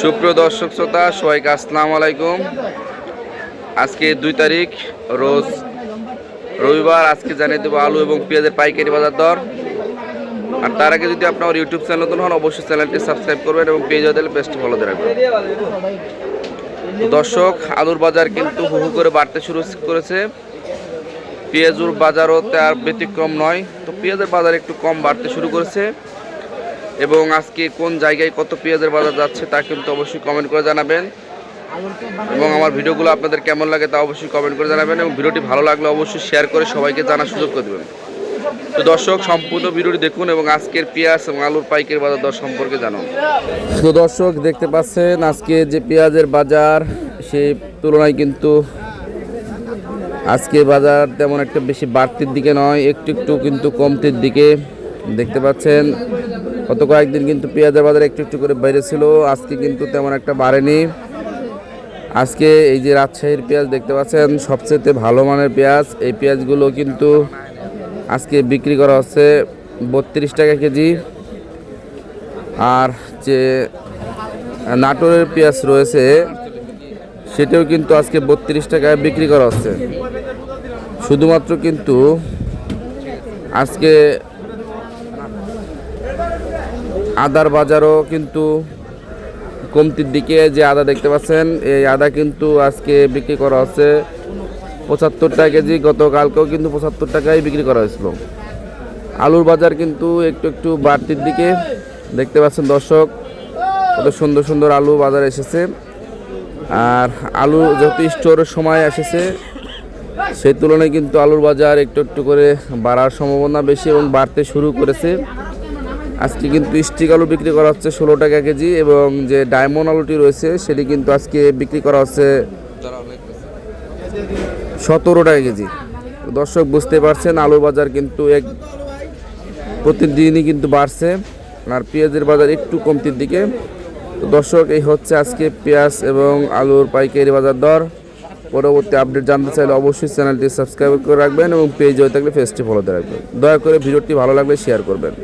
সুপ্রিয় দর্শক শ্রোতা, সবাইকে আসসালামু আলাইকুম। আজকে দুই তারিখ, রোজ রবিবার, আজকে জানিয়ে দেবো আলু এবং পেঁয়াজের পাইকারি বাজার দর। আর তার আগে যদি আপনার ইউটিউব চ্যানেল নতুন হন, অবশ্যই চ্যানেলটি সাবস্ক্রাইব করবেন এবং পেজ দিলে বেস্ট ফলো রাখবেন। দর্শক, আলুর বাজার কিন্তু হু হু করে বাড়তে শুরু করেছে। পেঁয়াজুর বাজারও তার ব্যতিক্রম নয়। তো পেঁয়াজের বাজার একটু কম বাড়তে শুরু করেছে। এবং আজকে কোন জায়গায় কত পেঁয়াজের বাজার যাচ্ছে তা কিন্তু অবশ্যই কমেন্ট করে জানাবেন। এবং আমার ভিডিওগুলো আপনাদের কেমন লাগে তা অবশ্যই কমেন্ট করে জানাবেন এবং ভিডিওটি ভালো লাগলে অবশ্যই শেয়ার করে সবাইকে জানার সুযোগ করে দেবেন। তো দর্শক, সম্পূর্ণ ভিডিওটি দেখুন এবং আজকের পেঁয়াজ এবং আলুর পাইকের বাজার দর সম্পর্কে জানুন। তো দর্শক, দেখতে পাচ্ছেন, আজকে যে পেঁয়াজের বাজার সেই তুলনায় কিন্তু আজকে বাজার তেমন একটা বেশি বাড়তির দিকে নয়, একটু একটু কিন্তু কমতির দিকে। দেখতে পাচ্ছেন গত কয়েকদিন কিন্তু পেঁয়াজের বাজার একটু একটু করে বেড়েছিল। আজকে কিন্তু তেমন একটা বাড়েনি। আজকে এই যে রাজশাহীর পেঁয়াজ দেখতে পাচ্ছেন, সবচেয়ে ভালো মানের পেঁয়াজ। এই পেঁয়াজগুলো কিন্তু আজকে বিক্রি করা হচ্ছে বত্রিশ টাকা কেজি। আর যে নাটোরের পেঁয়াজ রয়েছে, সেটাও কিন্তু আজকে বত্রিশ টাকায় বিক্রি করা হচ্ছে। শুধুমাত্র কিন্তু আজকে আদার বাজারও কিন্তু কমতির দিকে যে আদা দেখতে পাচ্ছেন, এই আদা কিন্তু আজকে বিক্রি করা হচ্ছে পঁচাত্তর টাকা কেজি, গতকালকেও কিন্তু পঁচাত্তর টাকায় বিক্রি করা হয়েছিল। আলুর বাজার কিন্তু একটু একটু বাড়তির দিকে দেখতে পাচ্ছেন দর্শক, কত সুন্দর সুন্দর আলু বাজারে এসেছে। আর আলু যেহেতু স্টোরের সময় এসেছে, সেই তুলনায় কিন্তু আলুর বাজার একটু একটু করে বাড়ার সম্ভাবনা বেশি এবং বাড়তে শুরু করেছে। আজকে কিন্তু স্টিক আলু বিক্রি করা হচ্ছে ষোলো টাকা কেজি এবং যে ডায়মন্ড আলুটি রয়েছে, সেটি কিন্তু আজকে বিক্রি করা হচ্ছে সতেরো টাকা কেজি। দর্শক বুঝতে পারছেন আলুর বাজার কিন্তু এক প্রতিদিনই কিন্তু বাড়ছে আর পেঁয়াজের বাজার একটু কমতির দিকে। তো দর্শক, এই হচ্ছে আজকে পেঁয়াজ এবং আলুর পাইকারি বাজার দর। পরবর্তী আপডেট জানতে চাইলে অবশ্যই চ্যানেলটি সাবস্ক্রাইব করে রাখবেন এবং পেজ হয়ে থাকলে ফেসটি ফলো রাখবেন। দয়া করে ভিডিওটি ভালো লাগলে শেয়ার করবেন।